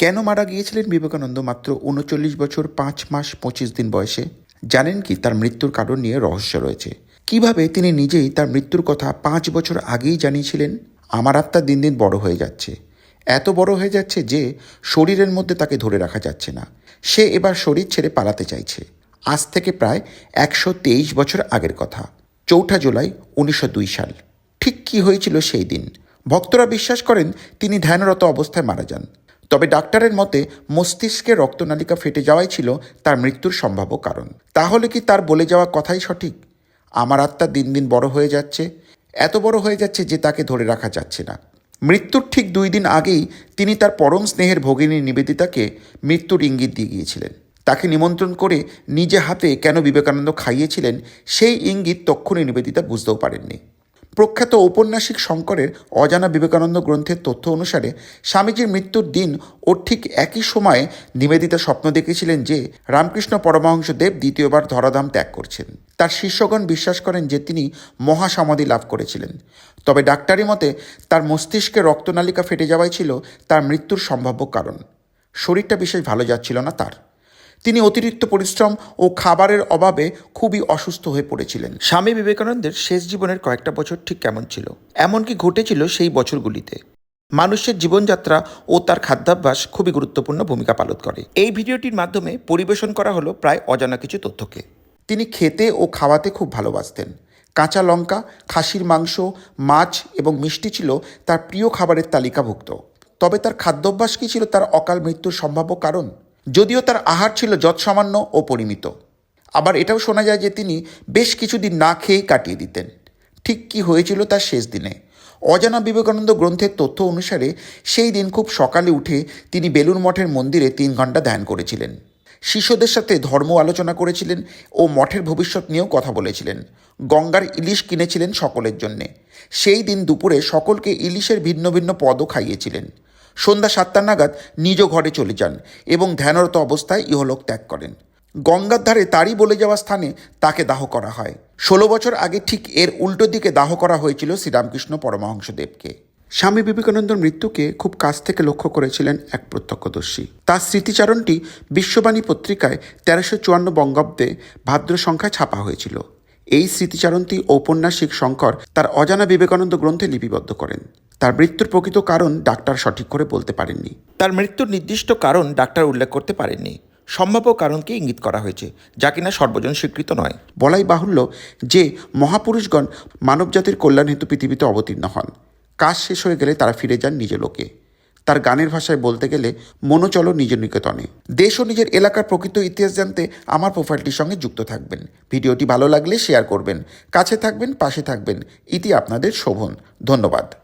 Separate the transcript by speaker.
Speaker 1: কেন মারা গিয়েছিলেন বিবেকানন্দ মাত্র উনচল্লিশ বছর পাঁচ মাস পঁচিশ দিন বয়সে? জানেন কি, তার মৃত্যুর কারণ নিয়ে রহস্য রয়েছে। কীভাবে তিনি নিজেই তার মৃত্যুর কথা পাঁচ বছর আগেই জানিয়েছিলেন? আমার আত্মা দিন দিন বড় হয়ে যাচ্ছে। এত বড় হয়ে যাচ্ছে যে শরীরের মধ্যে তাকে ধরে রাখা যাচ্ছে না। সে এবার শরীর ছেড়ে পালাতে চাইছে। আজ থেকে প্রায় একশো তেইশ বছর আগের কথা। চৌঠা জুলাই উনিশশো দুই সাল। ঠিক কী হয়েছিল সেই দিন? ভক্তরা বিশ্বাস করেন তিনি ধ্যানরত অবস্থায় মারা যান। তবে ডাক্তারের মতে, মস্তিষ্কে রক্তনালিকা ফেটে যাওয়াই ছিল তার মৃত্যুর সম্ভাব্য কারণ। তাহলে কি তার বলে যাওয়া কথাই সঠিক? আমার আত্মা দিন দিন বড় হয়ে যাচ্ছে, এত বড় হয়ে যাচ্ছে যে তাকে ধরে রাখা যাচ্ছে না। মৃত্যুর ঠিক দুই দিন আগেই তিনি তার পরম স্নেহের ভগিনী নিবেদিতাকে মৃত্যুর ইঙ্গিত দিয়ে গিয়েছিলেন। তাকে নিমন্ত্রণ করে নিজে হাতে কেন বিবেকানন্দ খাইয়েছিলেন, সেই ইঙ্গিত তক্ষণই নিবেদিতা বুঝতেও পারেননি। প্রখ্যাত ঔপন্যাসিক শঙ্করের অজানা বিবেকানন্দ গ্রন্থের তথ্য অনুসারে, স্বামীজির মৃত্যুর দিন ও ঠিক একই সময়ে নিবেদিতা স্বপ্ন দেখেছিলেন যে রামকৃষ্ণ পরমহংসদেব দ্বিতীয়বার ধরাধাম ত্যাগ করছেন। তার শিষ্যগণ বিশ্বাস করেন যে তিনি মহাসমাধি লাভ করেছিলেন। তবে ডাক্তারি মতে তার মস্তিষ্কে রক্তনালিকা ফেটে যাওয়াই ছিল তার মৃত্যুর সম্ভাব্য কারণ। শরীরটা বিশেষ ভালো যাচ্ছিল না তার। তিনি অতিরিক্ত পরিশ্রম ও খাবারের অভাবে খুবই অসুস্থ হয়ে পড়েছিলেন। স্বামী বিবেকানন্দের শেষ জীবনের কয়েকটা বছর ঠিক কেমন ছিল? এমনকি ঘটেছিল সেই বছরগুলিতে। মানুষের জীবনযাত্রা ও তার খাদ্যাভ্যাস খুবই গুরুত্বপূর্ণ ভূমিকা পালন করে। এই ভিডিওটির মাধ্যমে পরিবেশন করা হলো প্রায় অজানা কিছু তথ্যকে। তিনি খেতে ও খাওয়াতে খুব ভালোবাসতেন। কাঁচা লঙ্কা খাসির মাংস মাছ এবং মিষ্টি ছিল তার প্রিয় খাবারের তালিকাভুক্ত। তবে তার খাদ্যাভ্যাস কি ছিল তার অকাল মৃত্যুর সম্ভাব্য কারণ? যদিও তার আহার ছিল যৎসামান্য ও পরিমিত। আবার এটাও শোনা যায় যে তিনি বেশ কিছুদিন না খেয়েই কাটিয়ে দিতেন। ঠিক কি হয়েছিল তার শেষ দিনে? অজানা বিবেকানন্দ গ্রন্থের তথ্য অনুসারে সেই দিন খুব সকালে উঠে তিনি বেলুর মঠের মন্দিরে তিন ঘণ্টা ধ্যান করেছিলেন। শিষ্যদের সাথে ধর্ম আলোচনা করেছিলেন ও মঠের ভবিষ্যৎ নিয়েও কথা বলেছিলেন। গঙ্গার ইলিশ কিনেছিলেন সকলের জন্যে। সেই দিন দুপুরে সকলকে ইলিশের ভিন্ন ভিন্ন পদও খাইয়েছিলেন। সন্ধ্যা সাতটা নাগাদ নিজ ঘরে চলে যান এবং ধ্যানরত অবস্থায় ইহলোক ত্যাগ করেন। গঙ্গার ধারে তারই বলে যাওয়া স্থানে তাকে দাহ করা হয়। ষোলো বছর আগে ঠিক এর উল্টো দিকে দাহ করা হয়েছিল শ্রীরামকৃষ্ণ পরমহংসদেবকে। স্বামী বিবেকানন্দর মৃত্যুকে খুব কাছ থেকে লক্ষ্য করেছিলেন এক প্রত্যক্ষদর্শী। তার স্মৃতিচারণটি বিশ্ববাণী পত্রিকায় তেরোশো চুয়ান্ন বঙ্গাব্দে ভাদ্র সংখ্যায় ছাপা হয়েছিল। এই স্মৃতিচারণটি ঔপন্যাসিক শঙ্কর তার অজানা বিবেকানন্দ গ্রন্থে লিপিবদ্ধ করেন। তার মৃত্যুর প্রকৃত কারণ ডাক্তার সঠিক করে বলতে পারেননি। তার মৃত্যুর নির্দিষ্ট কারণ ডাক্তার উল্লেখ করতে পারেননি। সম্ভাব্য কারণকে ইঙ্গিত করা হয়েছে, যা কিনা সর্বজন স্বীকৃত নয়। বলাই বাহুল্য যে, মহাপুরুষগণ মানবজাতির কল্যাণ হেতু পৃথিবীতে অবতীর্ণ হন। কাজ শেষ হয়ে গেলে তারা ফিরে যান নিজ লোকে। তার গানের ভাষায় বলতে গেলে মনোচল নিজ নিকেতনে। দেশ ও নিজের এলাকার প্রকৃত ইতিহাস জানতে আমার প্রোফাইলটির সঙ্গে যুক্ত থাকবেন। ভিডিওটি ভালো লাগলে শেয়ার করবেন। কাছে থাকবেন, পাশে থাকবেন। ইতি আপনাদের শোভন। ধন্যবাদ।